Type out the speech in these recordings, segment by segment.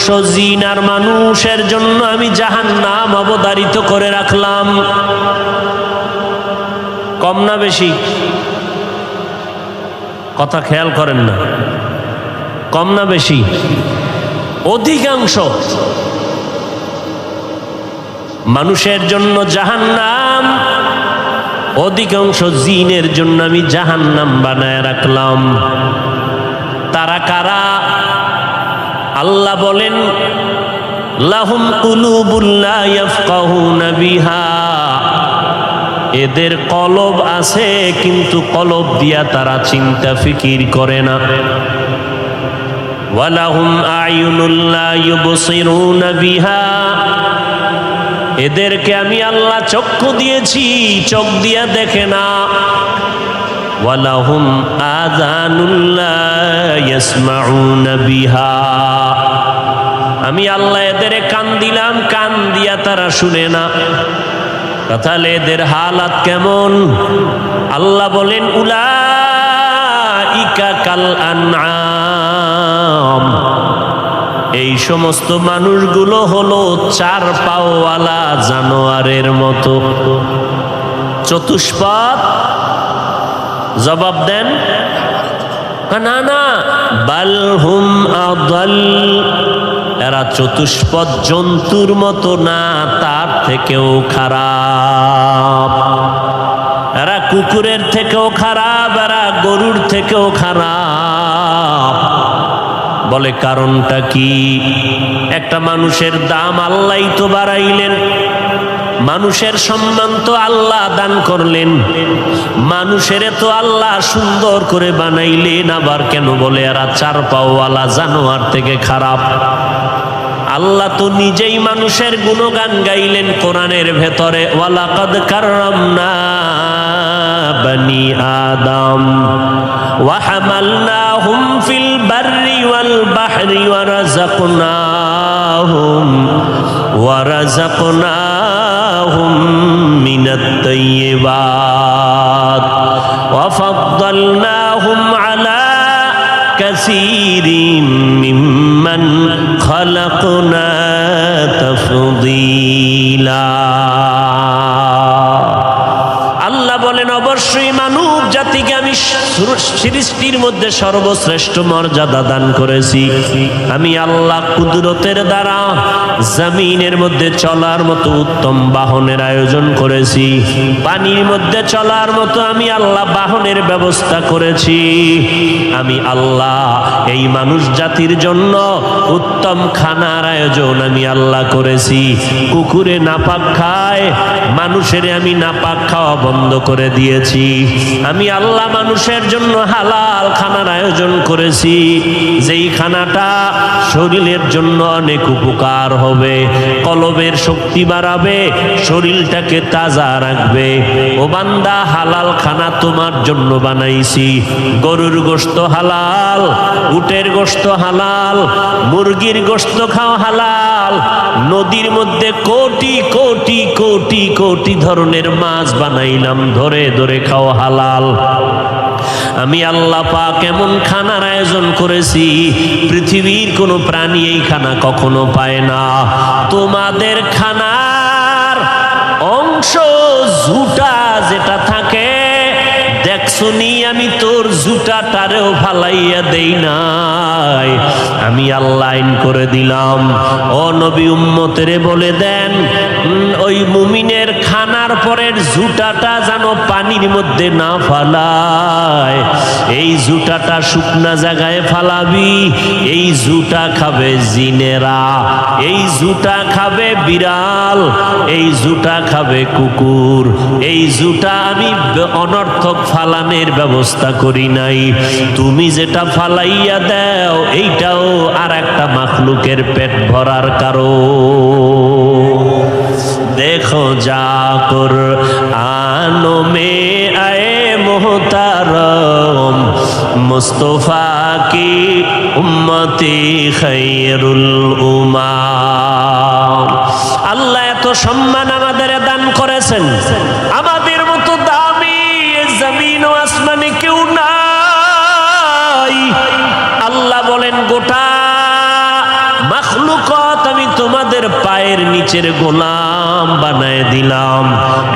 অধিকাংশ জিন আর মানুষের জন্য আমি জাহান নাম অবধারিত করে রাখলাম। কম না বেশি? কথা খেয়াল করেন না। কম না বেশি? অধিকাংশ। মানুষের জন্য জাহান নাম অধিকাংশ জিনের জন্য আমি জাহান নাম বানায় রাখলাম। তারা কারা? আল্লাহ বলেন, লাহুম এদের কলব আছে, কিন্তু কলব দিয়া তারা চিন্তা ফিকির করে না। ওয়ালাহুম বিহা। এদেরকে আমি আল্লাহ চক্ষু দিয়েছি, চোখ দিয়া দেখে না। ওয়ালাহুম আযানুল্লা ইয়াসমাউনা বিহা। আমি আল্লাহ এদের কান দিলাম, কান দিয়া তারা শুনে না। তাহলে এদের হালাত কেমন? আল্লাহ বলেন উলা ইকা কাল আনআম। এই সমস্ত মানুষগুলো হলো চার পাওয়ালা জানোয়ারের মতো। চতুষ্পদ জবাব দেন না না বালহুম আদল। এরা চতুষ্পদ জন্তুর মতো না, তার থেকেও খারাপ। এরা কুকুরের থেকেও খারাপ, এরা গরুর থেকেও খারাপ। বলে কারণটা কি? একটা মানুষের দাম আল্লাহ তো বাড়াইলেন। মানুষের সম্মান তো আল্লাহ দান করলেন। মানুষের তো আল্লাহ সুন্দর করে বানাইলেন, আবার কেন বলে এরা চার পাওয়ালা জানোয়ার থেকে খারাপ? আল্লাহ তো নিজেই মানুষের গুণগান গাইলেন কোরআনের ভেতরে, ওয়ালাকাদ কাররামনা বানি আদম ওয়াহামালনাহুম ফিল বাররি ওয়াল বাহরি ওয়ারাযাকনাহুম ওয়ারাযাকনা ورزقناهم من الطيبات وفضلناهم على كثير ممن خلقنا تفضيلا আল্লাহ বলেন অবশ্যই মানব জাতিকে আমি সৃষ্টির মধ্যে সর্বশ্রেষ্ঠ মর্যাদা দান করেছি। আমি আল্লাহ কুদরতের দ্বারা জমিনের মধ্যে চলার মতো উত্তম বাহনের আয়োজন করেছি। পানির মধ্যে চলার মতো আমি আল্লাহ বাহনের ব্যবস্থা করেছি। আমি আল্লাহ এই মানুষ জাতির জন্য উত্তম খানার আয়োজন আমি আল্লাহ করেছি। কুকুরে নাপাক খায়, মানুষের আমি নাপাক খাওয়া বন্ধ করে দিয়েছি। আমি আল্লাহ মানুষের জন্য হালাল খানার আয়োজন করেছি। যেই খানাটা শরীরের জন্য অনেক উপকার হবে, কলবের শক্তি বাড়াবে, শরীরটাকে তাজা রাখবে। ও বান্দা, হালাল খানা তোমার জন্য বানাইছি। গরুর গোস্ত হালাল, উটের গোস্ত হালাল, মুরগির গোস্ত খাও হালাল, নদীর মধ্যে কোটি কোটি কোটি কোটি ধরনের মাছ বানাইলাম, ধরে ধরে খাও হালাল। আমি আল্লাহ পাক এমন খানার আয়োজন করেছি, পৃথিবীর কোনো প্রাণী এই খানা কখনো পায় না। তোমাদের খানার অংশ ঝুটা যেটা থাকে, দেখছনি আমি তোর জুটাটারেও ফালাইয়া দেই নাই। আমি আল্লাহ করে দিলাম। ও নবী উম্মতেরে বলে দেন ওই মুমিনের খানার পরের জুটাটা যেন পানির মধ্যে না ফালায়। এই জুটাটা শুকনা জায়গায় ফালাবি, এই জুটা খাবে জিনেরা, এই জুটা খাবে বিড়াল, এই জুটা খাবে কুকুর, এই জুটা আমি অনর্থক ফালানের ব্যবস্থা করি নাই। তুমি যেটা ফালাইয়া দাও, এইটাও আর একটা মাখলুকের পেট ভরার কারণ। দেখো যাকর আনো মে আয়ে মোহতারম। মুস্তফা কি উম্মতি খৈরুল উমাম আল্লাহ এত সম্মান আমাদের দান করেছেন। আমাদের মতো দামি জমিন ও আসমানে কেউ নাই। আল্লাহ বলেন, গোটা মাখলুকত আমি তোমাদের পায়ের নিচের গোলাম। বানায় দিলাম।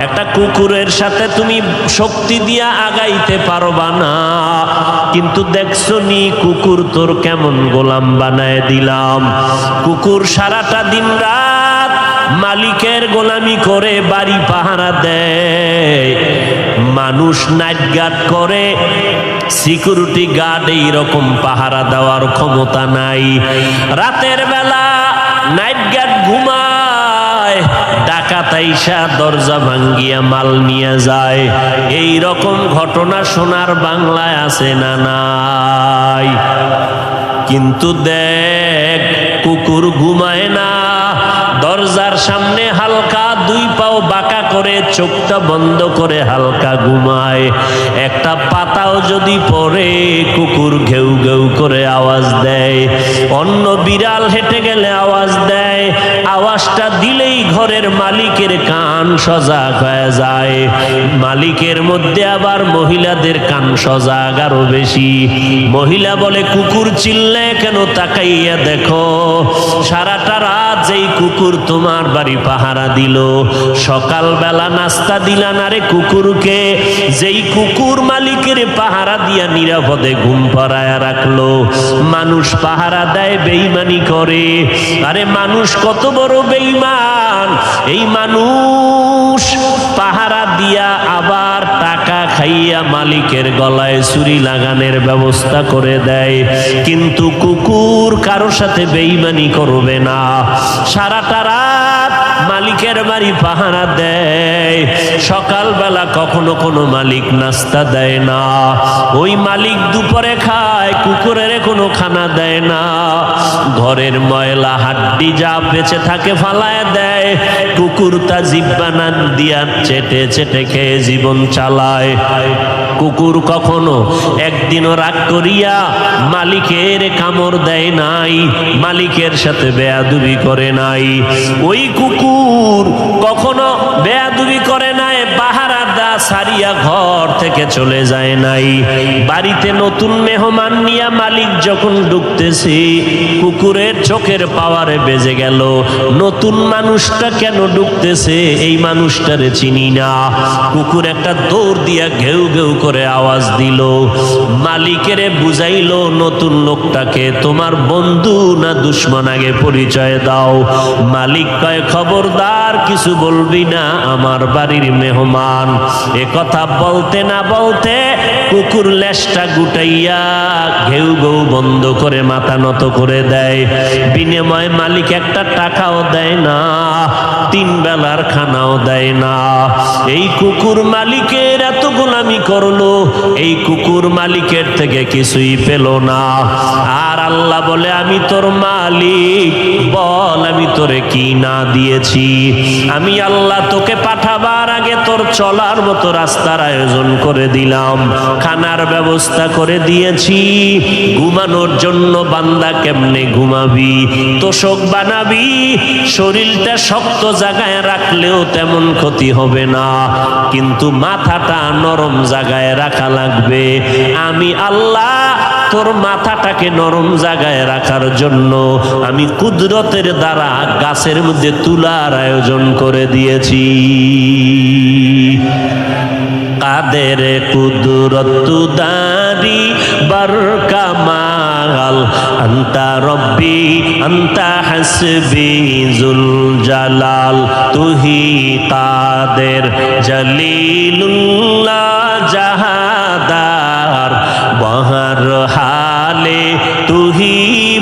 একটা কুকুরের সাথে তুমি শক্তি দিয়া আগাইতে পারবা না। কিন্তু দেখছ নি, কুকুর তোর কেমন গোলাম বানায় দিলাম। কুকুর সারাটা দিন রাত মালিকের গোলামি করে বাড়ি পাহারা দেয়। মানুষ নাইট গার্ড করে, সিকিউরিটি গার্ড এইরকম পাহারা দেওয়ার ক্ষমতা নাই। রাতের বেলা নাইট গার্ড ঘুমায় ডাকাত দরজা ভাঙ্গিয়া মাল নিয়ে যায়। এই রকম ঘটনা শোনার বাংলায় আছে না নাই? কিন্তু দেখ, কুকুর ঘুমায় না দরজার সামনে হালকা দুই পাও বাঁকা করে চোখটা বন্ধ করে হালকা ঘুমায়। একটা পাতাও যদি পড়ে, কুকুর ঘেউ ঘেউ করে আওয়াজ দেয়। অন্য বিড়াল হেঁটে গেলে আওয়াজ দেয়। আওয়াজটা দিলেই ঘরের মালিকের কান সজাগ হয়ে যায়। মালিকের মধ্যে আবার মহিলাদের কান সজাগ আরও বেশি। মহিলা বলে, কুকুর চিল্লে কেন তাকাইয়া দেখো? সারাটা যেই কুকুর তোমার বাড়ি পাহারা দিল, সকালবেলা নাস্তা দিলা না রে কুকুরকে, যেই কুকুর মালিকের পাহারা দিয়া নিরাপদে ঘুম পাড়ায় রাখল, মানুষ পাহারা দেয় বেইমানি করে। আরে মানুষ কত বড় বেইমান এই মানুষ পাহারা দিয়া আবার টাকা খাইয়া মালিকের গলায় চুরি লাগানোর ব্যবস্থা করে দেয়। কিন্তু কুকুর কারও সাথে বেইমানি করবে না। সারাটা রাত মালিকের বাড়ি পাহারা দেয়। সকালবেলা কখনো কোনো মালিক নাস্তা দেয় না। ওই মালিক দুপুরে খায়, কুকুরের কোনো খানা দেয় না। ঘরের ময়লা হাড্ডি যা বেঁচে থাকে ফালায় দেয়। কুকুর তা জিব্বানান দিয়া চেটে চেটে খেয়ে জীবন চালায়। কুকুর কখনো একদিনও রাগ করিয়া মালিকের কামড় দেয় নাই, মালিকের সাথে বেয়াদুবি করে নাই। ওই কুকুর কখনো বেয়াদুবি করে নাই দা সারিয়া ঘর থেকে চলে যায় নাই। বাড়িতে নতুন মেহমান নিয়া মালিক যখন ঢুকতেছে, কুকুরের চোখের পাওয়ারে বেজে গেল। নতুন মানুষটা কেন ঢুকতেছে, এই মানুষটারে চিনি না। কুকুর একটা দৌড় দিয়া ঘেউ ঘেউ করে আওয়াজ দিল। মালিকেরে বুঝাইলো, নতুন লোকটাকে তোমার বন্ধু না দুশ্মন আগে পরিচয় দাও? মালিক কয়, খবরদার, কিছু বলবি না, আমার বাড়ির মেহমান। এ কথা বলতে না বলতে কুকুর লেজটা গুটাইয়া ঘেউ ঘেউ বন্ধ করে মাথা নত করে দেয়। বিনিময় মালিক একটা টাকাও দেয় না, তিন বেলার খানাও দেয় না। এই কুকুর মালিকের এত গোলামি করল, এই কুকুর মালিকের থেকে কিছুই পেল না। আর আল্লাহ বলে, আমি তোর মালিক, বল আমি তোরে কি না দিয়েছি? আমি আল্লাহ তোকে পাঠাবার আগে তোর চলার মতো রাস্তার আয়োজন করে দিলাম। খানার ব্যবস্থা করে দিয়েছি। ঘুমানোর জন্য বান্দা কেমনে ঘুমাবি? তোষক বানাবি। শরীরটা শক্ত জায়গায় রাখলেও তেমন ক্ষতি হবে না। কিন্তু মাথাটা নরম জায়গায় রাখা লাগবে। আমি আল্লাহ তোর মাথাটাকে নরম জায়গায় রাখার জন্য আমি কুদরতের দ্বারা গাছের মধ্যে তুলার আয়োজন করে দিয়েছি। কাদের কুদরত দারি বরকামাল আন্তা রব্বি, আন্তা হাসবি জুল জালাল। তুহি কাদের জলিলুল্লাহ জাহাদার বহর হালে তুহি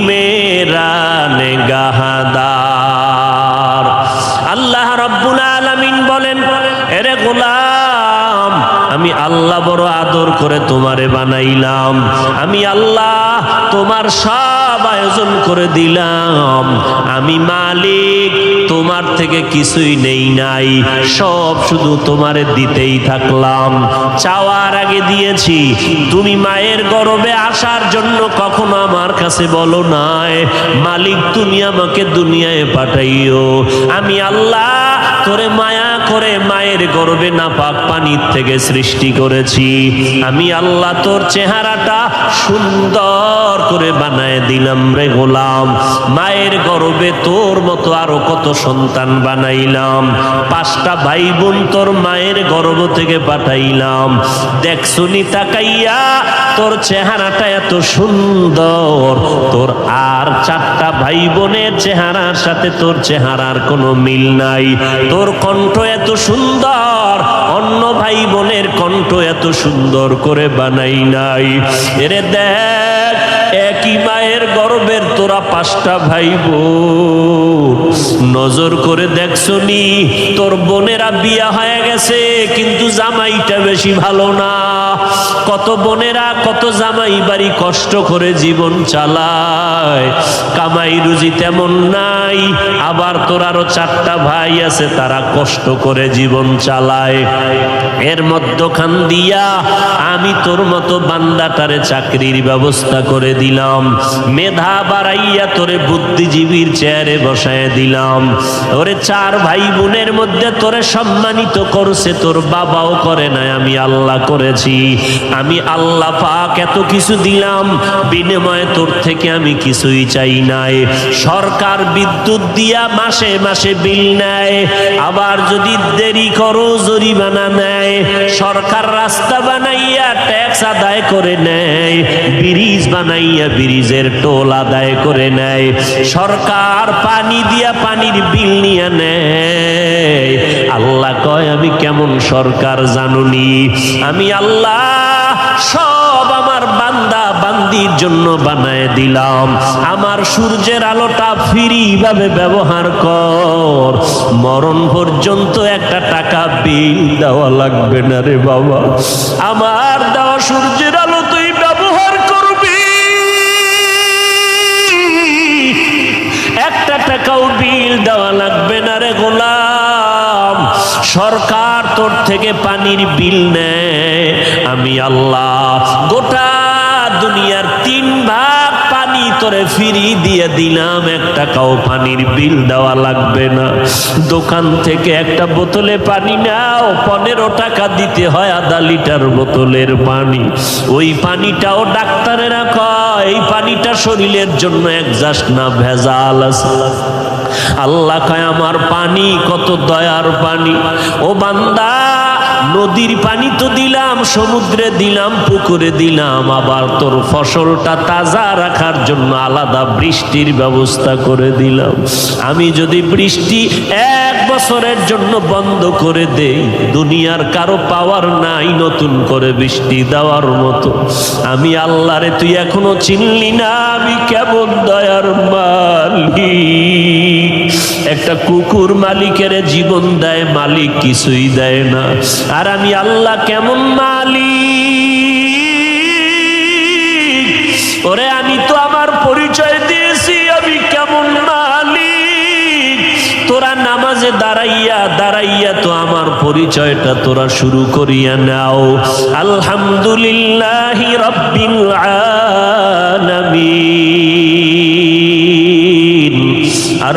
মেরা নেগাহাদার। আল্লাহ রব্বুল আলামিন বলেন, এরে গোলাম, আমি আল্লাহ বড় আদর করে তোমারে বানাইলাম। আমি আল্লাহ তোমার সব আয়োজন করে দিলাম। আমি মালিক তোমার থেকে কিছুই নেই নাই। সব শুধু তোমারে দিতেই থাকলাম। চাওয়ার আগে দিয়েছি। তুমি মায়ের গরবে আসার জন্য কখনো আমার কাছে বলো নাই। মালিক, তুমি আমাকে দুনিয়ায় পাঠাইও। আমি আল্লাহ তোরে মায়া করে মায়ের গর্বে না পাক পানির থেকে সৃষ্টি করেছি। আমি আল্লাহ তোর চেহারাটা সুন্দর করে বানায় দিলাম রে গোলাম। মায়ের গর্বে তোর মতো আরও কত সন্তান বানাইলাম। পাঁচটা ভাই বোন তোর মায়ের গর্ভ থেকে পাঠাইলাম। দেখছুনি তাকাইয়া, তোর চেহারাটা এত সুন্দর। তোর আর চারটা ভাই বোনের চেহারার সাথে তোর চেহারার কোনো মিল নাই। তোর কণ্ঠ এত সুন্দর। অন্য ভাই বোনের কণ্ঠ এত সুন্দর করে বানাই নাই। এরে দেখ, একই মায়ের গর্বের তোরা পাঁচটা ভাই বোন নজর করে দেখছ নি তোর বোনেরা বিয়া হয়ে গেছে, কিন্তু জামাইটা বেশি ভালো না। কত বোনেরা কত জামাই বাড়ি কষ্ট করে জীবন চালায়। কামাই রুজি তেমন নাই, আবার তোর আরও চারটা ভাই আছে, তারা কষ্ট করে জীবন চালায়। এর মধ্যখান দিয়া আমি তোর মতো বান্দাটারে চাকরির ব্যবস্থা করে দিলাম। মেধা বাড়াইয়া তোরে বুদ্ধিজীবীর চেয়ারে বসায় দিলাম। ওরে চার ভাই বোনের মধ্যে তোরে সম্মানিত করছে, তোর বাবাও করে নাই, আমি আল্লাহ করেছি। আমি আল্লাহ পাক এত কিছু দিলাম, বিনিময়ে তোর থেকে আমি কিছুই চাই নাই। সরকার বিদ্যুৎ দিয়া মাসে মাসে বিল নেয়, আবার যদি দেরি করো জরিমানা নেয়। সরকার রাস্তা বানাইয়া ট্যাক্স আদায় করে নেয়, ব্রিজ বানাইয়া ব্রিজের টোল আদায় করে নেয়। সরকার পানি দিয়া পানির বিল নিয়ে নেয়। আল্লাহ কয়, আমি কেমন সরকার জানুনি? আমি আল্লাহ সব আমার বান্দা বান্দির জন্য বানায় দিলাম। আমার সূর্যের আলোটা ফ্রি ভাবে ব্যবহার কর। মরণ পর্যন্ত একটা টাকা বিল দেওয়া লাগবে না রে বাবা। আমার দেওয়া সূর্যের আলো তুই ব্যবহার করবি। একটা টাকাও বিল দেওয়া লাগবে না রে গোলাম। সরকার তোর থেকে পানির বিল নেয়। আমি আল্লাহ। গোটা দুনিয়ার তিন ভাগ পানি তোরে ফিরি দিয়ে দিলাম। এক টাকাও পানির বিল দেওয়া লাগবে না। দোকান থেকে একটা বোতলে পানি নাও। পনেরো টাকা দিতে হয় আধা লিটার বোতলের পানি। ওই পানিটাও ডাক্তারেরা কয়, এই পানিটা শরীরের জন্য একজাস্ট না, ভেজাল আল্লাহ কয়, আমার পানি কত দয়ার পানি। ও বান্দা নদীর পানি তো দিলাম, সমুদ্রে দিলাম, পুকুরে দিলাম, আবার তোর ফসলটা তাজা রাখার জন্য আলাদা বৃষ্টির ব্যবস্থা করে দিলাম। আমি যদি বৃষ্টি এক বছরের জন্য বন্ধ করে দেই, দুনিয়ার কারও পাওয়ার নাই নতুন করে বৃষ্টি দেওয়ার মতো। আমি আল্লাহরে তুই এখনও চিনলি না, আমি কেমন দয়ার মালিক। একটা কুকুর মালিকের জীবন দেয়, মালিক কিছুই দেয় না। আর আমি আল্লাহ কেমন মালিক? ওরে, আমি তো আমার পরিচয় দিয়েছি, আমি কেমন মালিক? তোরা নামাজে দাঁড়াইয়া দাঁড়াইয়া তো আমার পরিচয়টা তোরা শুরু করিয়া নাও। আলহামদুলিল্লাহ রব্বিল আলামিন। আর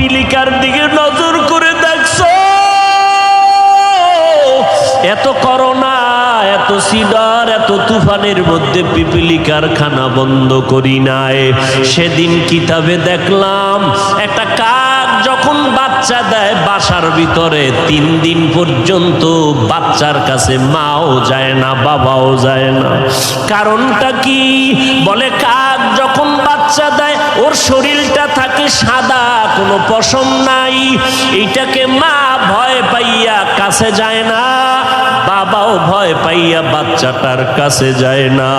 পিপিলিকার দিকে নজর করে দেখছ? এত করোনা, এত সিডার, এত তুফানের মধ্যে পিপিলিকার খানা বন্ধ করি নাই। সেদিন কিতাবে দেখলাম, একটা কাক যখন বাচ্চা দেয় বাসার ভিতরে, তিন দিন পর্যন্ত বাচ্চার কাছে মাও যায় না, বাবাও যায় না। কারণটা কি? বলে, কাক বাচ্চা দেয়, ওর শরীরটা থাকে সাদা, কোনো পশম নাই। এইটাকে মা ভয় পাইয়া কাছে যায় না, বাবাও ভয় পাইয়া বাচ্চাটার কাছে যায় না।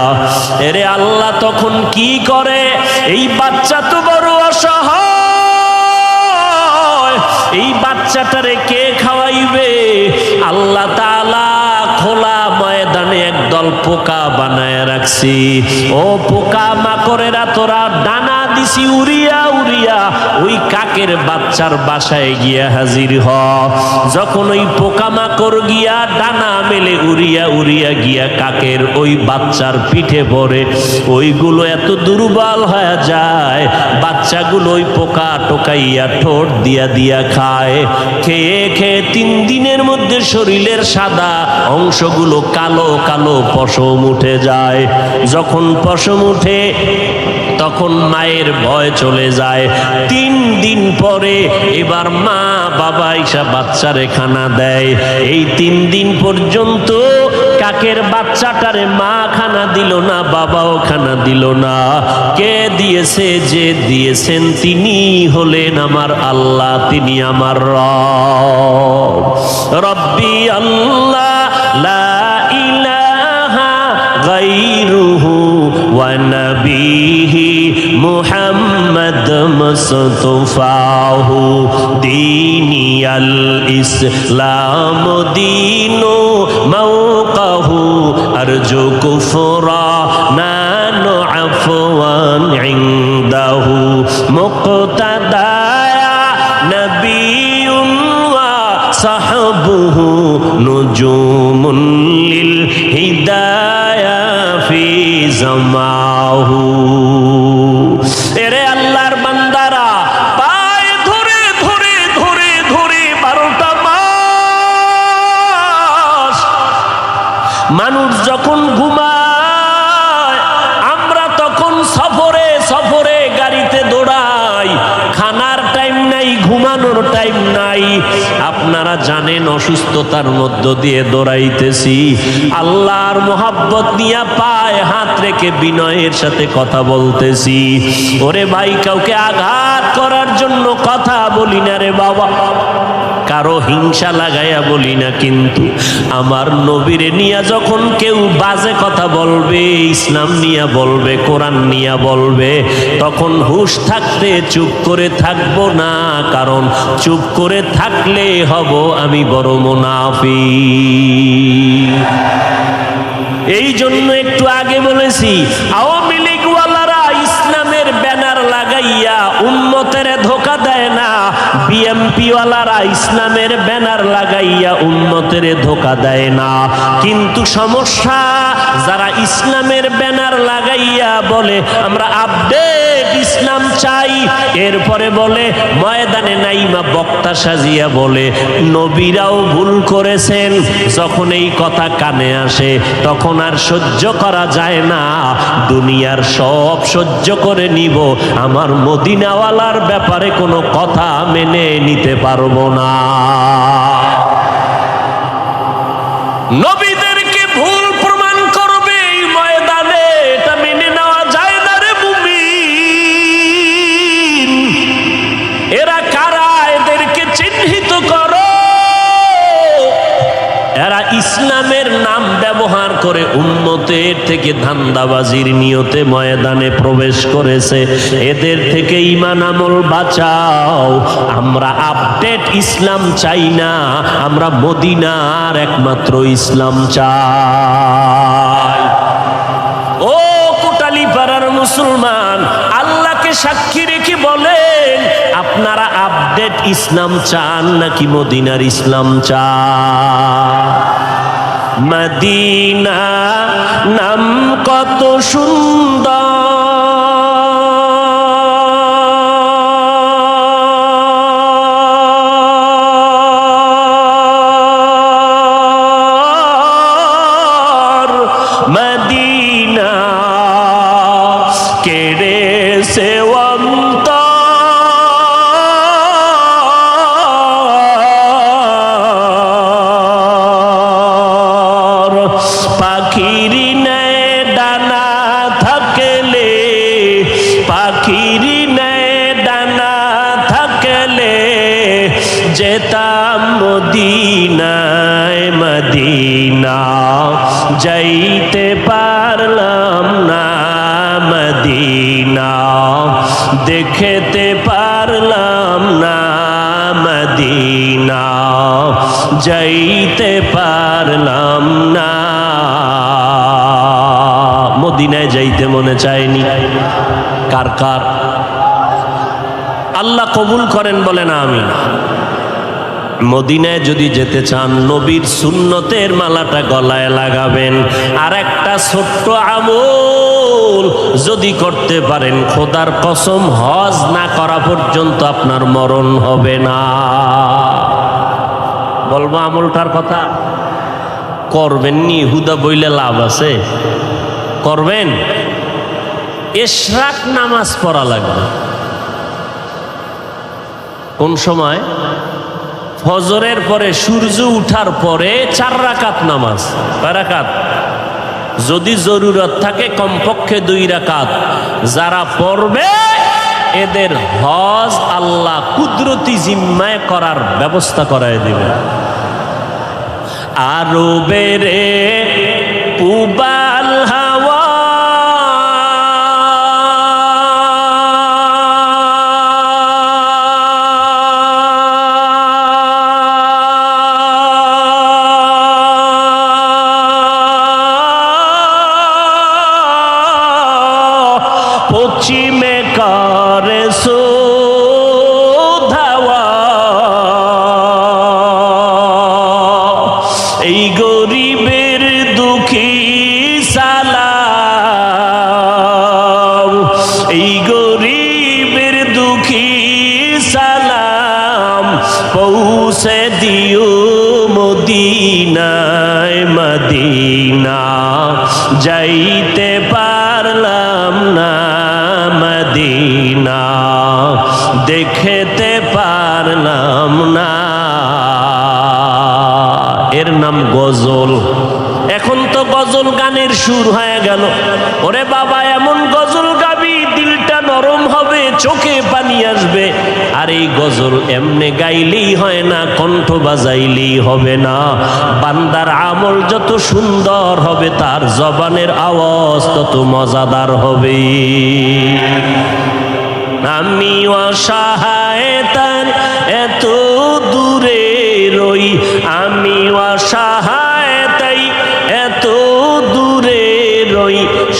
এরে আল্লাহ তখন কি করে? এই বাচ্চা তো বড় অসহায়। এই বাচ্চাটারে কে খাওয়াইবে? আল্লাহ তাআলা খোলা ময়দানে একদল পোকা বানায় রাখছি। ও পোকা মাকড়েরা তোরা ডানা দিছি উড়িয়া উড়িয়া ওই কাকের বাচ্চার বাসায় গিয়া হাজির হ। যখন ওই পোকামাকড় গিয়া ডানা মেলে উড়িয়া উড়িয়া গিয়া কাকের ওই বাচ্চার পিঠে পড়ে, ওইগুলো এত দুর্বল হয়ে যায়, বাচ্চাগুলো ওই পোকা টোকাইয়া ঠোঁট দিয়া দিয়া খায়। খেয়ে খেয়ে তিন দিনের মধ্যে শরীরের সাদা অংশগুলো কালো কালো পশম উঠে যায়। যখন পশম উঠে তখন মায়ের ভয় চলে যায়। তিন দিন পরে এবার মা বাবা ইসা বাচ্চারে খানা দেয়। এই তিন দিন পর্যন্ত কাকের বাচ্চাটারে মা খানা দিল না, বাবাও খানা দিল না। কে দিয়েছে, যে দিয়েছেন তিনি হলেন আমার আল্লাহ, তিনি আমার রব্বি আল্লাহ, লা ইলাহা গাইরুহু ওয়া নবী। مصطفاه ديني الإسلام دين موقه أرجو كفرانا عفوا عنده مقتدايا نبي وصحبه نجوم আপনারা জানেন অসুস্থতার মধ্য দিয়ে দৌড়াইতেছি। আল্লাহর মোহাব্বত নিয়ে পায় হাত রেখে বিনয়ের সাথে কথা বলতেছি। ওরে ভাই, কাউকে আঘাত করার জন্য কথা বলি না রে বাবা। কারও হিংসা লাগাইয়া বলি না কিন্তু আমার নবীরে নিয়া যখন কেউ বাজে কথা বলবে, ইসলাম নিয়া বলবে, কোরআন নিয়া বলবে, তখন হুশ থাকতে চুপ করে থাকব না, কারণ চুপ করে থাকলে হব আমি বড় মুনাফি এই জন্য একটু আগে বলেছি, আওয়ামী বিএমপি ওয়ালারা ইসলামের ব্যানার লাগাইয়া উন্মতের ধোকা দেয় না। কিন্তু সমস্যা, যারা ইসলামের ব্যানার লাগাইয়া বলে, আমরা আপডেট ইসলাম চাই। এরপরে বলে, ময়দানে নাইমা বক্তা সাজিয়া বলে, নবীরাও ভুল করেছেন। যখন এই কথা কানে আসে, তখন আর সহ্য করা যায় না। দুনিয়ার সব সহ্য করে নিব। আমার মদিনাওয়ালার ব্যাপারে কোনো কথা মেনে নিতে পারব না। নবীদেরকে থেকে ধান্দাবাজির নিয়তে ময়দানে প্রবেশ করেছে। এদের থেকে ইমান আমল বাঁচাও। আমরা আপডেট ইসলাম চাই না। আমরা মদিনার একমাত্র ইসলাম চাই। ও কোটালি পাড়ার মুসলমান, আল্লাহকে সাক্ষী রেখে বলেন, আপনারা আপডেট ইসলাম চান নাকি মদিনার ইসলাম চান? মদিনা নাম কত সুন্দর। যাইতে পারলাম না মদিনা। দেখতে পারলাম না মদিনা। যাইতে পারলাম না। মদিনায় যাইতে মনে চায়নি। কার কার? আল্লাহ কবুল করেন বলে না আমি মদিনায় যদি যেতে চান, নবীর সুন্নতের মালাটা গলায় লাগাবেন। আর একটা ছোট্ট আমল যদি করতে পারেন, খোদার কসম, হজ না করা পর্যন্ত আপনার মরণ হবে না। বলব আমলটার কথা? করবেন নি, হুদা বইলে লাভ আছে। করবেন? এশরাক নামাজ পড়া লাগবে। কোন সময়? ফজরের পরে সূর্য উঠার পরে চার রাকাত নামাজ। রাকাত? যদি জরুরত থাকে কমপক্ষে দুই রাকাত। যারা পড়বে, এদের হজ আল্লাহ কুদরতি জিম্মায় করার ব্যবস্থা করায় দিবে। আরও বেড়ে পুবাল পশ্চিমে করে ধাওয়া এই গরিবের দুঃখী সালাম, এই গরিবের দুঃখী সালাম, পৌঁছে দিও মদিনায়, মদিনা। যাইতে গজল। এখন তো গজল গানের সুর হয়ে গেল। ওরে বাবা, এমন গজল গাবি, দিলটা নরম হবে, চোখে পানি আসবে। আর এই গজল এমনে গাইলেই হয় না, কণ্ঠ বাজাইলেই হবে না। বান্দার আমল যত সুন্দর হবে, তার জবানের আওয়াজ তত মজাদার হবে। আমি অসহায়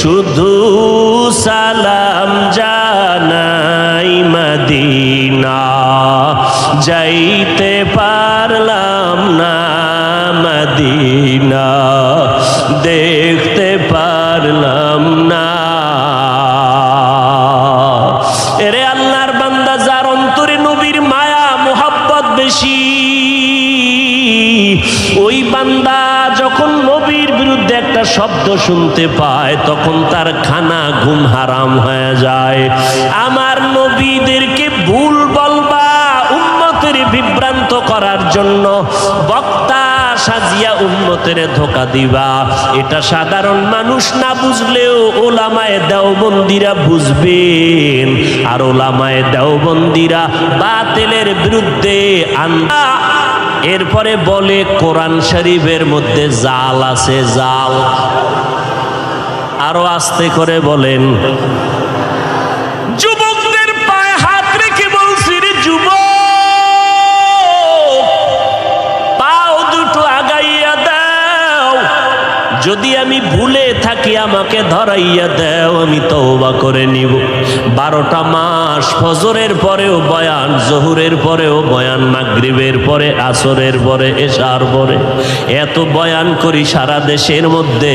শুধু সালাম জানাই মদিনা। যাইতে পারলাম না মদিনা। দেখতে শব্দ শুনতে পায়, তখন তার খানা ঘুম হারাম হয়ে যায়। আমার নবীদেরকে ভুল বলবা, উম্মতের বিভ্রান্ত করার জন্য বক্তা সাজিয়া উম্মতের ধোকা দিবা। এটা সাধারণ মানুষ না বুঝলেও ওলামায় দেওবন্দিরা বুঝবেন। আর ওলামায় দেওবন্দিরা বাতিলের বিরুদ্ধে আন্দা এরপরে বলে, কোরআন শরীফের মধ্যে জাল আছে, জাল। আরও আস্তে করে বলেন। যুবকদের পায়ে হাত রেখে বলছি, রে যুবক, পাও দুটো আগাইয়া দাও। যদি আমি ভুলে থাকি আমাকে ধরাইয়া দাও? আমি তওবা করে নিব। বারোটা মাস ফজরের পরেও বয়ান, জহুরের পরেও বয়ান, মাগরিবের পরে, আসরের পরে, এশার পরে। এত বয়ান করি সারা দেশের মধ্যে।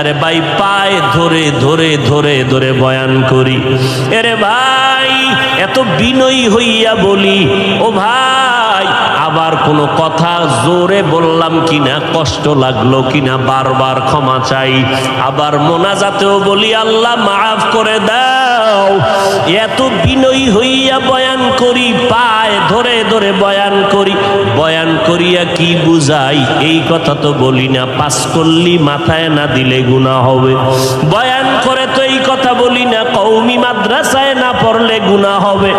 আরে ভাই, পায়ে ধরে ধরে ধরে ধরে বয়ান করি। এরে ভাই, এত বিনয়ী হইয়া বলি, ও ভাই আবার কোনো কথা জোরে বললাম কিনা, কষ্ট লাগল কিনা, বারবার ক্ষমা চাই। আবার মোনাজাতেও বলি, আল্লাহ, মাফ করে দাও। এত বিনয়ী হইয়া বয়ান করি, পায় ধরে ধরে বয়ান করি। বয়ান করিয়া কি বুঝাই? এই কথা তো বলি না, পাস করলি মাথায় না দিলে গুণা হবে। বয়ান করে তো এই কথা বলি না কৌমি মাদ্রাসায় না পড়লে গুণা হবে।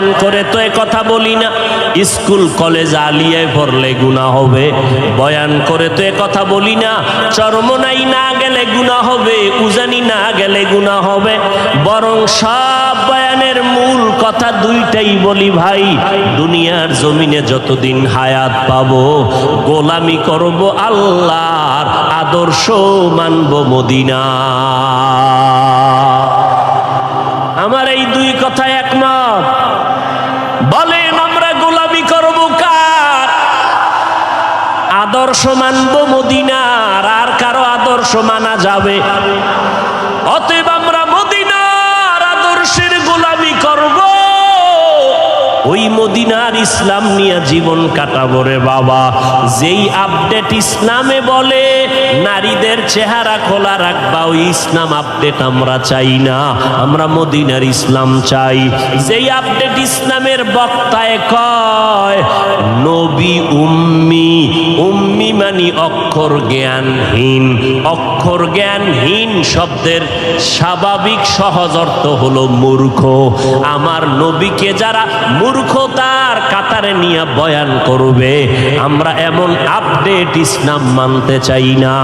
বয়ান করে তো কথা বলি না। স্কুল, কলেজ আলিয়ায় পড়লে গুণা হবে। বয়ান করে তো কথা বলি না। চরমনাই না গেলে গুণা হবে। উজানি না গেলে গুণা হবে। বরং সব বয়ানের মূল কথা দুইটাই বলি ভাই। দুনিয়ার জমিনে যতদিন হায়াত পাবো, গোলামি করব আল্লাহর আদর্শ মানব মদিনা আমার এই দুই কথা একমত বলেন আমরা গোলামি করব কার? আদর্শ মানব মদিনার আর কারও আদর্শ মানা যাবে? অতএব ওই মদিনার ইসলাম নিয়ে জীবন কাটাবো রে বাবা। যেই আপডেট ইসলামে বলে, নারীদের চেহারা খোলা রাখবা, ওই ইসলাম আপডেট আমরা চাই না। আমরা মদিনার ইসলাম চাই। যেই আপডেট ইসলামের বক্তায় কয়, নবী উম্মি উম্মি মানি অক্ষর জ্ঞানহীন। অক্ষর জ্ঞানহীন শব্দের স্বাভাবিক সহজ অর্থ হলো মূর্খ। আমার নবীকে যারা মূর্খতার কাতারে নিয়ে বয়ান করবে। আমরা এমন আপডেট ইসলাম মানতে চাই না।